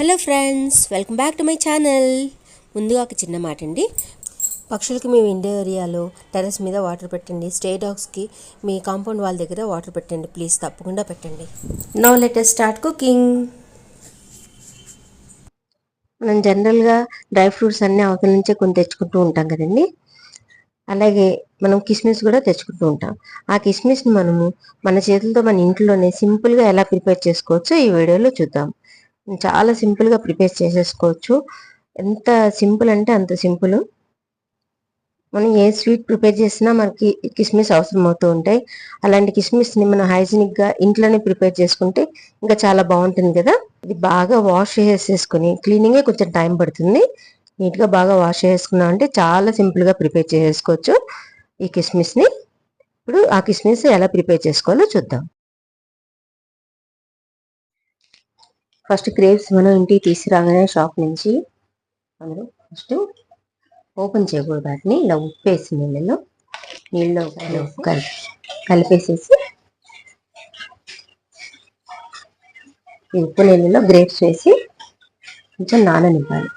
Hello friends welcome back to my channel. ముందుగా ఒక చిన్న మాట అండి పక్షులకి మీ విండో ఏరియాలో టెర్రస్ మీద వాటర్ పెట్టండి. స్టే డాగ్స్కి మీ కాంపౌండ్ వాళ్ళ దగ్గర వాటర్ పెట్టండి. ప్లీజ్ తప్పకుండా పెట్టండి. నో లెటెస్ట్ స్టార్ట్ కుకింగ్ మనం జనరల్గా డ్రై ఫ్రూట్స్ అన్నీ అవతల నుంచే కొన్ని తెచ్చుకుంటూ ఉంటాం కదండి. అలాగే మనం కిస్మిస్ కూడా తెచ్చుకుంటూ ఉంటాం. ఆ కిస్మిస్ని మనము మన చేతులతో మన ఇంట్లోనే సింపుల్గా ఎలా ప్రిపేర్ చేసుకోవచ్చో ఈ వీడియోలో చూద్దాం. చాలా సింపుల్గా ప్రిపేర్ చేసేసుకోవచ్చు. ఎంత సింపుల్ అంటే అంత సింపుల్. మనం ఏ స్వీట్ ప్రిపేర్ చేసినా మనకి కిస్మిస్ అవసరం అవుతూ ఉంటాయి. అలాంటి కిస్మిస్ని మనం హైజీనిక్గా ఇంట్లోనే ప్రిపేర్ చేసుకుంటే ఇంకా చాలా బాగుంటుంది కదా. ఇది బాగా వాష్ చేసేసుకుని క్లీనింగే కొంచెం టైం పడుతుంది. నీట్గా బాగా వాష్ చేసుకున్నాం అంటే చాలా సింపుల్గా ప్రిపేర్ చేసేసుకోవచ్చు ఈ కిస్మిస్ని. ఇప్పుడు ఆ కిస్మిస్ ఎలా ప్రిపేర్ చేసుకోవాలో చూద్దాం. ఫస్ట్ గ్రేప్స్ మనం ఇంటికి తీసుకురాగానే షాప్ నుంచి అందులో ఫస్ట్ ఓపెన్ చేయకూడదు వాటిని ఇలా ఉప్పేసి నీళ్ళలో నీళ్ళలో కలిపి కలిపేసేసి ఈ ఉప్పు నీళ్ళలో గ్రేప్స్ వేసి కొంచెం నాననివ్వాలి.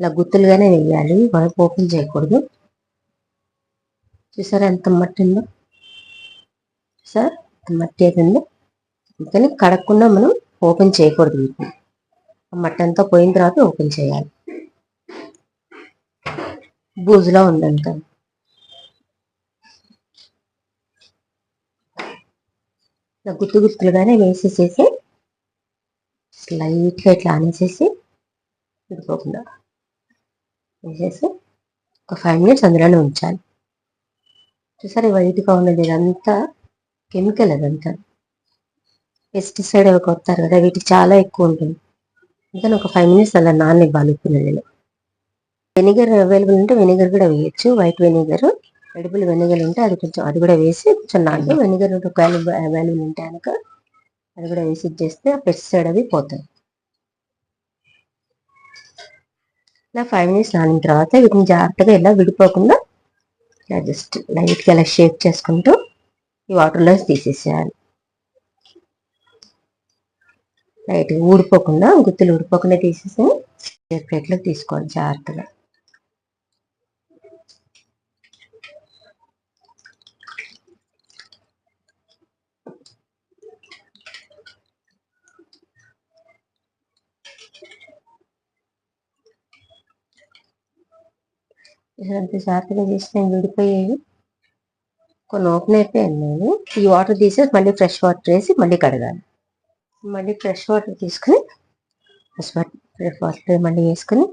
ఇలా గుత్తులుగానే వేయాలి మనం ఓపెన్ చేయకూడదు. చూసారా ఎంత మట్టి ఉందో? సార్ మట్టి అయితే ఉందో? అందుకని కడగకుండా మనం ఓపెన్ చేయకూడదు వీటిని. మట్టి అంతా పోయిన తర్వాత ఓపెన్ చేయాలి. బూజులా ఉందంట. ఇలా గుత్తు గుత్తులుగానే వేసేసేసి లైట్గా ఇట్లా అనేసేసి విడిపోకుండా వేసేసి ఒక ఫైవ్ మినిట్స్ అందులోనే ఉంచాలి. చూసారు వైట్గా ఉన్నది ఇదంతా కెమికల్ అదంతా. పెస్టిసైడ్ అవి కొడతారు కదా వీటికి చాలా ఎక్కువ ఉంటుంది. అందుకని ఒక ఫైవ్ మినిట్స్ అలా నాననివ్వాలి ఉప్పు నీళ్ళలో వెనిగర్ అవైలబుల్ ఉంటే వెనిగర్ కూడా వేయచ్చు. వైట్ వెనిగర్ ఎడిబుల్ వెనిగర్ ఉంటే అది కొంచెం అది కూడా వేసి కొంచెం నాటు వెనిగర్ ఒకవేళ అవైలబుల్ ఉంటే కనుక అది కూడా వేసి చేస్తే ఆ పెస్టిసైడ్ అవి పోతాయి. ఇలా ఫైవ్ మినిట్స్ నానిన తర్వాత వీటిని జాగ్రత్తగా ఇలా విడిపోకుండా ఇలా జస్ట్ లైట్గా ఇలా షేప్ చేసుకుంటూ ఈ వాటర్లో తీసేసేయాలి. లైట్గా ఊడిపోకుండా గుత్తులు ఊడిపోకుండా తీసేసి ప్లేట్లోకి తీసుకోవాలి జాగ్రత్తగా. అంత జాగ్రత్తగా చేసి నేను కొన్ని ఓపెన్ అయిపోయాను నేను. ఈ వాటర్ తీసేసి మళ్ళీ ఫ్రెష్ వాటర్ వేసి మళ్ళీ కడగాలి. మళ్ళీ ఫ్రెష్ వాటర్ తీసుకుని ఫ్రెష్ వాటర్ ఫ్రెష్ వాటర్ మళ్ళీ వేసుకుని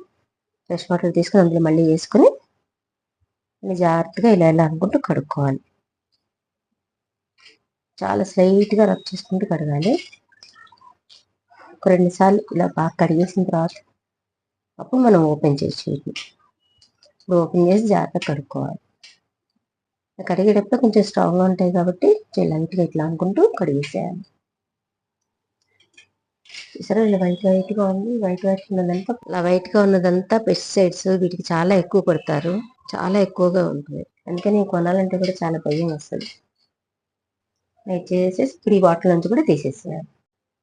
ఫ్రెష్ వాటర్ తీసుకుని అందులో మళ్ళీ వేసుకుని మళ్ళీ జాగ్రత్తగా ఇలా ఇలా అనుకుంటూ కడుక్కోవాలి. చాలా స్లైట్గా రబ్ చేసుకుంటూ కడగాలి. ఒక రెండు సార్లు ఇలా బాగా కడిగేసిన తర్వాత అప్పుడు మనం ఓపెన్ చేసి ఇప్పుడు ఓపెన్ చేసి జాగ్రత్తగా కడుక్కోవాలి. కడిగేటప్పుడు కొంచెం స్ట్రాంగ్గా ఉంటాయి కాబట్టి లైట్గా ఇట్లా అనుకుంటూ కడిగేసేయాలి. చూసారా? ఇలా వైట్ వైట్గా ఉంది. వైట్ వైట్ ఉన్నదంతా ఇలా వైట్గా ఉన్నదంతా పెస్టిసైడ్స్ వీటికి చాలా ఎక్కువ పడతారు చాలా ఎక్కువగా ఉంటుంది. అందుకని కొనాలంటే కూడా చాలా భయం వస్తుంది. నైట్ చేసేసి ఇప్పుడు ఈ బాటిల్ నుంచి కూడా తీసేసేయాలి.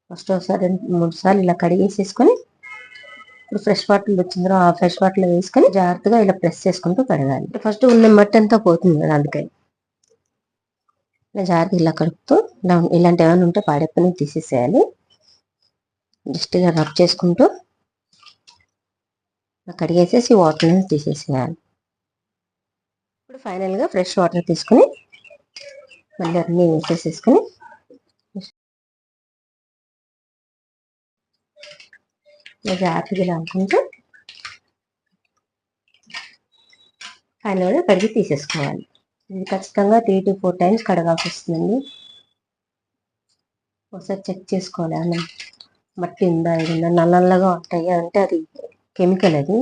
ఫస్ట్ ఒకసారి మూడు సార్లు ఇలా కడిగేసేసుకొని ఇప్పుడు ఫ్రెష్ వాటర్ వచ్చిన తర్వాత ఆ ఫ్రెష్ వాటర్ వేసుకొని జాగ్రత్తగా ఇలా ప్రెస్ చేసుకుంటూ కడగాలి. ఫస్ట్ ఉన్న మట్టి అంతా పోతుంది కదా అందుకని. ఇలా జాగ్రత్తగా ఇలా కడుపుతూ ఇలా ఇలాంటి ఏమైనా ఉంటే పాడెప్పని తీసేసేయాలి. జస్ట్ ఇలా రబ్ చేసుకుంటూ కడిగేసేసి వాటర్ తీసేసేయాలి. ఇప్పుడు ఫైనల్గా ఫ్రెష్ వాటర్ తీసుకుని మళ్ళీ అన్నీ వేసేసేసుకుని జాగ్రత్తగా ఇలా అనుకుంటూ ఫైనల్గా కడిగి తీసేసుకోవాలి. ఇది ఖచ్చితంగా త్రీ టు ఫోర్ టైమ్స్ కడగాల్సి వస్తుందండి. ఒకసారి చెక్ చేసుకోవాలి. అన్న మట్టి ఉందా ఇది ఉందా నల్ల నల్లగా ఉంటాయి అంటే అది కెమికల్ అది.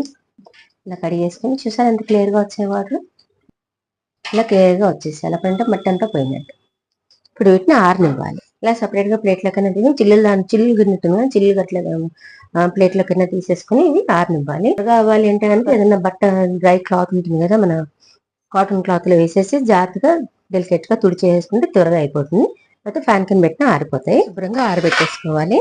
ఇలా కడిగేసుకొని చూసారు ఎంత క్లియర్గా వచ్చే వాటర్? ఇలా క్లియర్గా వచ్చేసాయి. అప్పుడంటే మట్టి అంతా పోయినట్టు. ఇప్పుడు వీటిని ఆరనివ్వాలి. ఇలా సపరేట్గా ప్లేట్లో కన్నా తిని చిల్లులు దాని చిల్లు గిన్నెతుంది కానీ చిల్లు గట్ల ప్లేట్లో కన్నా తీసేసుకుని ఇవి ఆరనివ్వాలి. కావాలి అంటే కనుక ఏదైనా బట్ట డ్రై క్లాత్ ఉంటుంది కదా మన కాటన్ క్లాత్లో వేసేసి జాగ్రత్తగా డెలికేట్గా తుడిచేసుకుంటే త్వరగా అయిపోతుంది. అయితే ఫ్యాన్ కింద పెట్టినా ఆరిపోతాయి. శుభ్రంగా ఆరబెట్టేసుకోవాలి.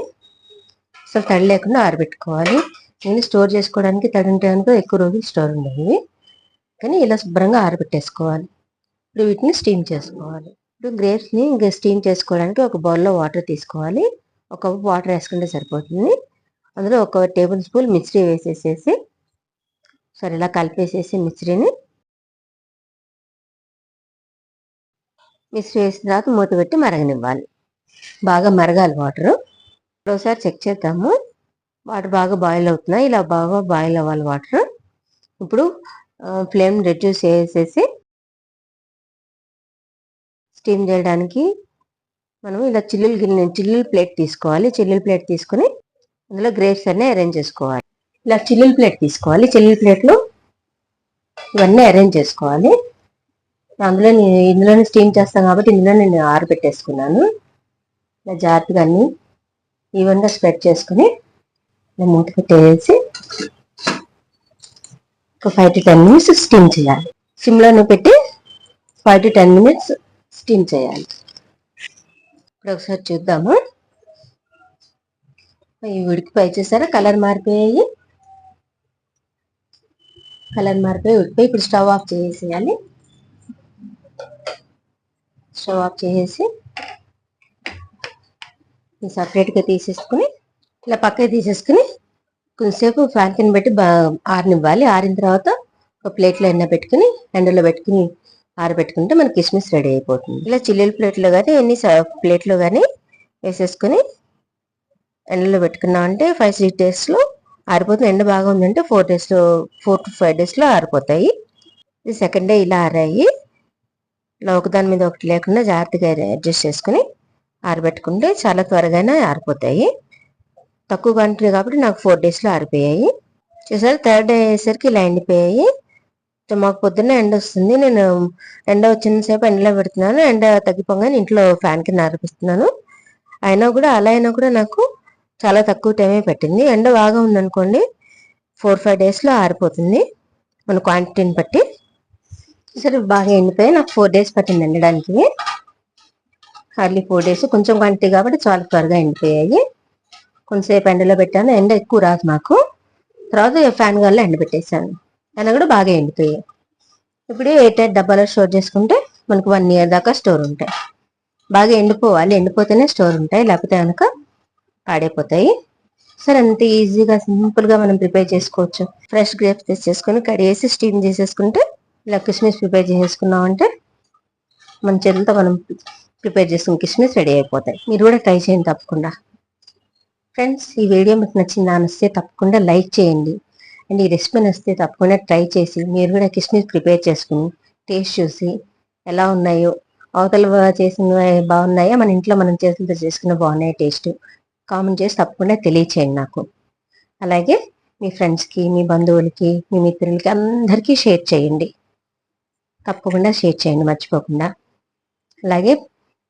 అసలు తడి లేకుండా ఆరబెట్టుకోవాలి. నేను స్టోర్ చేసుకోవడానికి తడి ఉంటే కనుక ఎక్కువ రోజులు స్టోర్ ఉండేవి కానీ ఇలా శుభ్రంగా ఆరబెట్టేసుకోవాలి. ఇప్పుడు వీటిని స్టీమ్ చేసుకోవాలి. ఇప్పుడు గ్రేప్స్ని ఇంకా స్టీమ్ చేసుకోవడానికి ఒక బౌల్లో వాటర్ తీసుకోవాలి. ఒక కప్పు వాటర్ వేసుకుంటే సరిపోతుంది. అందులో ఒక టేబుల్ స్పూన్ మిశ్రీ వేసేసేసి సరే ఇలా కలిపేసేసి మిశ్రీని మిశ్రీ వేసిన తర్వాత మూత పెట్టి మరగనివ్వాలి. బాగా మరగాలి వాటరు. ఒకసారి చెక్ చేద్దాము. వాటర్ బాగా బాయిల్ అవుతున్నాయి. ఇలా బాగా బాయిల్ అవ్వాలి వాటర్. ఇప్పుడు ఫ్లేమ్ రెడ్యూస్ చేసేసి స్టీమ్ చేయడానికి మనం ఇలా చిల్లులు గిన్నె చిల్లులు ప్లేట్ తీసుకోవాలి. చిల్లులు ప్లేట్ తీసుకొని అందులో గ్రేప్స్ అన్నీ అరేంజ్ చేసుకోవాలి. ఇలా చిల్లుల ప్లేట్ తీసుకోవాలి. చిల్లుల ప్లేట్లు ఇవన్నీ అరేంజ్ చేసుకోవాలి. అందులో నేను ఇందులోనే స్టీమ్ చేస్తాను కాబట్టి ఇందులో నేను ఆరబెట్టేసుకున్నాను. ఇలా జాగ్రత్తగా అన్నీ ఈవెన్గా స్ప్రెడ్ చేసుకుని ఇలా మూత పెట్టేసి ఒక five to ten minutes steam చేయాలి. సిమ్లోనే పెట్టి five to ten minutes steam చేయాలి. ఇప్పుడు ఒకసారి చూద్దాము. ఈ ఉడికిపోయి చేసారా? కలర్ మారిపోయాయి. కలర్ మారిపోయి ఉడికిపోయి ఇప్పుడు స్టవ్ ఆఫ్ చేసేయాలి. స్టవ్ ఆఫ్ చేసేసి సపరేట్గా తీసేసుకుని ఇలా పక్కకి తీసేసుకుని కొంచెంసేపు ఫ్యాన్ కింద పెట్టి ఆరినివ్వాలి. ఆరిన తర్వాత ఒక ప్లేట్లో ఎన్న పెట్టుకుని ఎండలో పెట్టుకుని ఆరబెట్టుకుంటే మనకి కిస్మిస్ రెడీ అయిపోతుంది. ఇలా చిల్లీల ప్లేట్లో కానీ ఎన్ని ప్లేట్లో కానీ వేసేసుకుని ఎండలో పెట్టుకున్నాం అంటే ఫైవ్ సిక్స్ డేస్లో ఆరిపోతుంది. ఎండ బాగా ఉందంటే ఫోర్ డేస్లో ఫోర్ టు ఫైవ్ డేస్లో ఆరిపోతాయి. ఇది సెకండ్ డే ఇలా ఆరాయి. ఇలా ఒకదాని మీద ఒకటి లేకుండా జాగ్రత్తగా అడ్జస్ట్ చేసుకుని ఆరబెట్టుకుంటే చాలా త్వరగానే ఆరిపోతాయి. తక్కువ క్వాంటిటీ కాబట్టి నాకు ఫోర్ డేస్లో ఆరిపోయాయి. చూసారు థర్డ్ డే అయ్యేసరికి ఇలా ఎండిపోయాయి. మాకు పొద్దున్న ఎండ వస్తుంది. నేను ఎండ వచ్చిన సేపు ఎండలో పెడుతున్నాను. ఎండ తగ్గిపోగానే ఇంట్లో ఫ్యాన్ కింద ఆరిపిస్తున్నాను అయినా కూడా అలా అయినా కూడా నాకు చాలా తక్కువ టైమే పెట్టింది. ఎండ బాగా ఉందనుకోండి ఫోర్ ఫైవ్ డేస్లో ఆరిపోతుంది మన క్వాంటిటీని బట్టి. సరే బాగా ఎండిపోయి నాకు ఫోర్ డేస్ పట్టింది ఎండడానికి. హార్లీ ఫోర్ డేస్ కొంచెం క్వాంటిటీ కాబట్టి చాలా త్వరగా ఎండిపోయాయి. కొంతసేపు ఎండలో పెట్టాను. ఎండ ఎక్కువ రాదు మాకు. తర్వాత ఫ్యాన్ గాల్లో ఎండ పెట్టేశాను. అయినా కూడా బాగా ఎండిపోయాయి. ఇప్పుడు ఎయిట్ ఎయిట్ డబ్బాలో స్టోర్ చేసుకుంటే మనకు వన్ ఇయర్ దాకా స్టోర్ ఉంటాయి. బాగా ఎండిపోవాలి. ఎండిపోతేనే స్టోర్ ఉంటాయి. లేకపోతే కనుక పాడైపోతాయి. సరే అంత ఈజీగా సింపుల్గా మనం ప్రిపేర్ చేసుకోవచ్చు. ఫ్రెష్ గ్రేప్స్ తెచ్చేసుకొని కడిగేసి స్టీమ్ చేసేసుకుంటే ఇలా కిస్మిస్ ప్రిపేర్ చేసేసుకున్నామంటే మన చేతులతో మనం ప్రిపేర్ చేసుకుని కిస్మిస్ రెడీ అయిపోతాయి. మీరు కూడా ట్రై చేయండి తప్పకుండా. ఫ్రెండ్స్ ఈ వీడియో మీకు నచ్చిందా అనిస్తే తప్పకుండా లైక్ చేయండి. అండ్ ఈ రెసిపీ నచ్చితే తప్పకుండా ట్రై చేసి మీరు కూడా కిస్మిస్ ప్రిపేర్ చేసుకుని టేస్ట్ చూసి ఎలా ఉన్నాయో అవతల చేసిన బాగున్నాయా మన ఇంట్లో మనం చేతులతో చేసుకున్న బాగున్నాయి టేస్ట్ కామెంట్ చేసి తప్పకుండా తెలియచేయండి నాకు. అలాగే మీ ఫ్రెండ్స్కి మీ బంధువులకి మీ మిత్రులకి అందరికీ షేర్ చేయండి. తప్పకుండా షేర్ చేయండి మర్చిపోకుండా. అలాగే